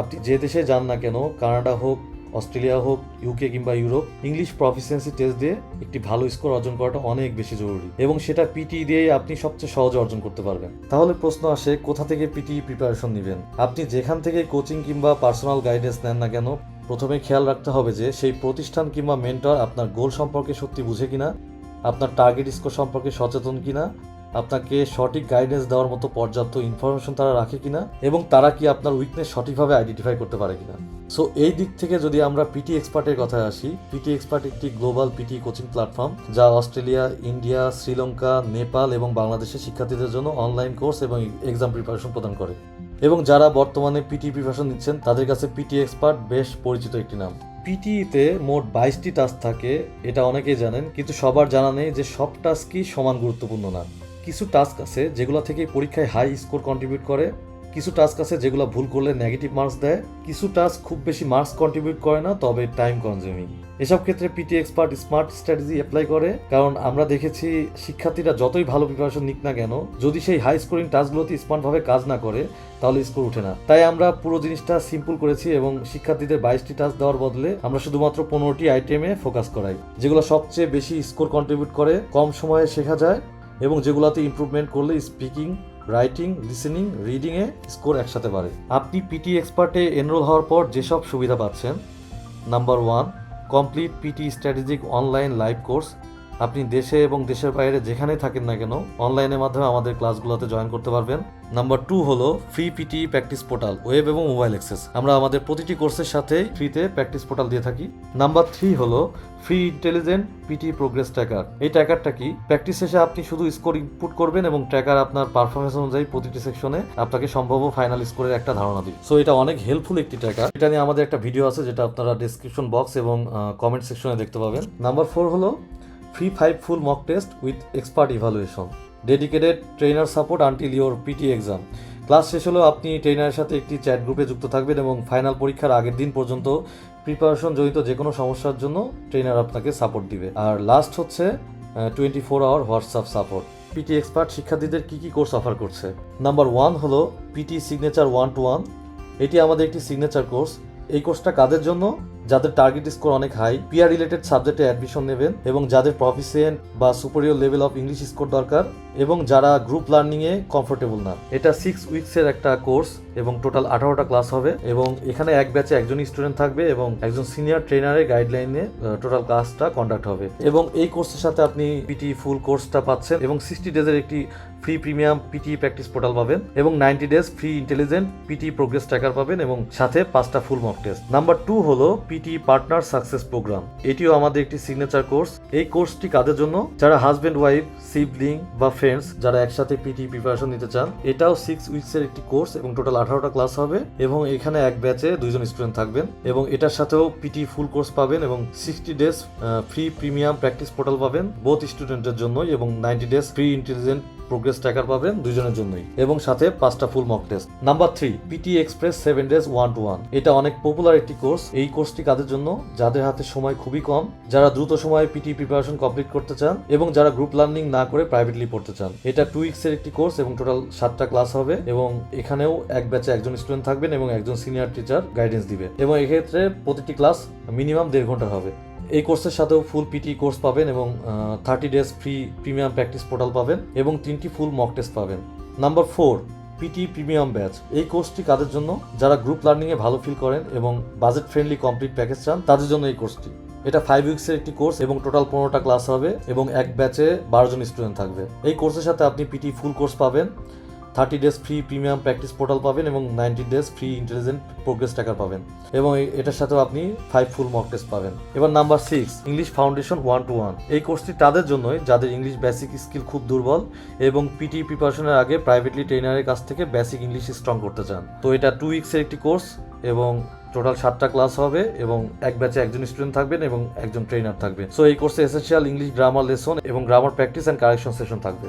আপনি যে দেশে যান না কেন, কানাডা হোক, অস্ট্রেলিয়া হোক ইউকে কিংবা ইউরোপ ইংলিশ প্রফিসিয়েন্সি টেস্ট দিয়ে একটি ভালো স্কোর অর্জন করাটা অনেক বেশি জরুরি এবং সেটা পিটি দিয়েই আপনি সবচেয়ে সহজে অর্জন করতে পারবেন। তাহলে প্রশ্ন আসে, কোথা থেকে পিটি প্রিপারেশন নেবেন? আপনি যেখান থেকে কোচিং কিংবা পার্সোনাল গাইডেন্স নেন না কেন, প্রথমে খেয়াল রাখতে হবে যে সেই প্রতিষ্ঠান কিংবা মেন্টর আপনার গোল সম্পর্কে সত্যি বুঝে কিনা, আপনার টার্গেট স্কোর সম্পর্কে সচেতন কিনা আপনাকে সঠিক গাইডেন্স দেওয়ার মতো পর্যাপ্ত ইনফরমেশন তারা রাখে কিনা এবং তারা কি আপনার উইকনেস সঠিকভাবে আইডেন্টিফাই করতে পারে কিনা? সো এই দিক থেকে যদি আমরা পিটি এক্সপার্টের কথায় আসি পিটি এক্সপার্ট একটি গ্লোবাল পিটি কোচিং প্ল্যাটফর্ম যা অস্ট্রেলিয়া, ইন্ডিয়া, শ্রীলঙ্কা, নেপাল এবং বাংলাদেশের শিক্ষার্থীদের জন্য অনলাইন কোর্স এবং এক্সাম প্রিপারেশন প্রদান করে। এবং যারা বর্তমানে পিটি প্রিপারেশন নিচ্ছেন, তাদের কাছে পিটি এক্সপার্ট বেশ পরিচিত একটি নাম। পিটিতে মোট বাইশটি টাস্ক থাকে, এটা অনেকেই জানেন, কিন্তু সবার জানা নেই যে সব টাস্কই সমান গুরুত্বপূর্ণ না। কিছু টাস্ক আছে যেগুলো থেকে পরীক্ষায় হাই স্কোর কন্ট্রিবিউট করে, কিছু টাস্ক আছে যেগুলো ভুল করলে নেগেটিভ মার্কস দেয়, কিছু টাস্ক খুব বেশি মার্কস কন্ট্রিবিউট করে না, তবে টাইম কনজিউমিং এসব ক্ষেত্রে PT expert smart strategy apply করে, কারণ আমরা দেখেছি শিক্ষার্থীরা যতই ভালো প্রিপারেশন নিক না কেন, যদি সেই হাই স্কোরিং টাস্কগুলোতে স্মার্টভাবে কাজ না করে, তাহলে স্কোর উঠে না। তাই আমরা পুরো জিনিসটা সিম্পল করেছি এবং শিক্ষার্থীদের বাইশটি টাস্ক দেওয়ার বদলে আমরা শুধুমাত্র পনেরোটি আইটেমে ফোকাস করাই, যেগুলো সবচেয়ে বেশি স্কোর কন্ট্রিবিউট করে, কম সময়ে শেখা যায় এবং যেগুলোতে ইম্প্রুভমেন্ট করলে স্পিকিং রাইটিং লিসেনিং রিডিংয়ে স্কোর একসাথে বাড়ে। আপনি পিটি এক্সপার্টে এনরোল হওয়ার পর যেসব সুবিধা পাচ্ছেন number one complete PT strategic online live course আপনি দেশে এবং দেশের বাইরে যেখানে থাকেন না কেন অনলাইনের মাধ্যমে আমাদের ক্লাসগুলোতে জয়েন করতে পারবেন। নাম্বার টু হলো free PT practice portal web এবং মোবাইল অ্যাক্সেস আমরা আমাদের প্রতিটি কোর্সের সাথে ফ্রিতে প্র্যাকটিস পোর্টাল দিয়ে থাকি। নাম্বার থ্রি হলো free intelligent PT progress tracker এই ট্র্যাকারটা কি? প্র্যাকটিস শেষে আপনি শুধু স্কোর ইনপুট করবেন এবং ট্র্যাকার আপনার পারফরমেন্স অনুযায়ী প্রতিটি সেকশনে আপনাকে সম্ভাব্য ফাইনাল স্কোরের একটা ধারণা দিবে। সো এটা অনেক হেল্পফুল একটি ট্র্যাকার এটা নিয়ে আমাদের একটা ভিডিও আছে যেটা আপনারা ডিসক্রিপশন বক্স এবং কমেন্ট সেকশনে দেখতে পাবেন। নাম্বার ফোর হলো free five full mock test with expert evaluation dedicated trainer support until your PT exam class শেষ হলেও আপনি ট্রেনারের সাথে একটি চ্যাট গ্রুপে যুক্ত থাকবেন এবং ফাইনাল পরীক্ষার আগের দিন পর্যন্ত প্রিপারেশন জড়িত যে কোনো সমস্যার জন্য ট্রেনার আপনাকে সাপোর্ট দিবে। আর লাস্ট হচ্ছে twenty four hour WhatsApp support PT expert শিক্ষার্থীদের কী কী কোর্স অফার করছে? নাম্বার ওয়ান হলো PT signature one two one এটি আমাদের একটি সিগনেচার কোর্স এই কোর্সটা কাদের জন্য? যাদের টার্গেট স্কোর অনেক হাই পিয়ার রিলেটেড সাবজেক্টে অ্যাডমিশন নেবেন এবং যাদের প্রফিসিয়েন্ট বা superior level of English score দরকার এবং যারা গ্রুপ লার্নিংয়ে কমফোর্টেবল না। এটা সিক্স উইকসের একটা কোর্স এবং টোটাল আঠারোটা ক্লাস হবে এবং এখানে এক ব্যাচে একজন স্টুডেন্ট থাকবে এবং একজন সিনিয়র ট্রেনারের গাইডলাইনে টোটাল ক্লাসটা কন্ডাক্ট হবে। এবং এই কোর্সের সাথে আপনি পিটি ফুল কোর্সটা পাচ্ছেন এবং সিক্সটি ডেজের একটি free premium PT practice portal পাবেন এবং ninety days free intelligent PT progress tracker পাবেন এবং সাথে পাঁচটা full mock test number two হলো পিটি পার্টনার সাকসেস প্রোগ্রাম এটিও আমাদের একটি সিগনেচার কোর্স এই কোর্সটি কাদের জন্য? যারা হাজব্যান্ড ওয়াইফ সিবলিং বা ফ্রেন্ডস যারা একসাথে পিটি প্রিপারেশন নিতে চান, এটাও সিক্স উইকসের একটি কোর্স এবং টোটাল আঠারোটা ক্লাস হবে এবং এখানে এক ব্যাচে দুইজন স্টুডেন্ট থাকবেন এবং এটার সাথেও পিটি ফুল কোর্স পাবেন এবং sixty days free premium practice portal পাবেন। বোথ স্টুডেন্টের জন্যই এবং ninety days free intelligent progress tracker পাবেন দুজনের জন্যই। এবং সাথে পাঁচটা full mock test number three PT express seven days one two one এটা অনেক পপুলার একটি কোর্স এই কোর্সটি কাদের জন্য? যাদের হাতে সময় খুবই কম, যারা দ্রুত সময়ে পিটি প্রিপারেশন কমপ্লিট করতে চান এবং যারা গ্রুপ লার্নিং না করে প্রাইভেটলি পড়তে চান। এটা টু উইক্স এর একটি কোর্স এবং টোটাল সাতটা ক্লাস হবে এবং এখানেও এক ব্যাচে একজন স্টুডেন্ট থাকবেন এবং একজন সিনিয়র টিচার গাইডেন্স দিবে। এবং এক্ষেত্রে প্রতিটি ক্লাস মিনিমাম দেড় ঘণ্টা হবে। এই কোর্সের সাথেও ফুল পিটি কোর্স পাবেন এবং thirty days free premium practice portal পাবেন এবং তিনটি ফুল মক টেস্ট পাবেন। Number four PT premium batch এই কোর্সটি কাদের জন্য? যারা গ্রুপ লার্নিংয়ে ভালো ফিল করেন এবং বাজেট ফ্রেন্ডলি কমপ্লিট প্যাকেজ চান, তাদের জন্য এই কোর্সটি এটা ফাইভ উইক্সের একটি কোর্স এবং টোটাল পনেরোটা ক্লাস হবে এবং এক ব্যাচে বারো জন স্টুডেন্ট থাকবে। এই কোর্সের সাথে আপনি পিটি ফুল কোর্স পাবেন। Thirty days free premium practice portal পাবেন এবং ninety days free intelligent progress tracker পাবেন। এবং এটার সাথেও আপনি ফাইভ ফুল মক টেস্ট পাবেন। এবার number six English foundation one two one এই কোর্সটি তাদের জন্যই, যাদের ইংলিশ বেসিক স্কিল খুব দুর্বল এবং পিটি প্রিপারেশনের আগে প্রাইভেটলি ট্রেনারের কাছ থেকে বেসিক ইংলিশ স্ট্রং করতে চান। তো এটা টু উইক্সের একটি কোর্স এবং টোটাল সাতটা ক্লাস হবে এবং এক ব্যাচে একজন স্টুডেন্ট থাকবেন এবং একজন ট্রেনার থাকবে সো এই কোর্সে এসেন্সিয়াল ইংলিশ গ্রামার লেসন এবং grammar practice and correction session থাকবে।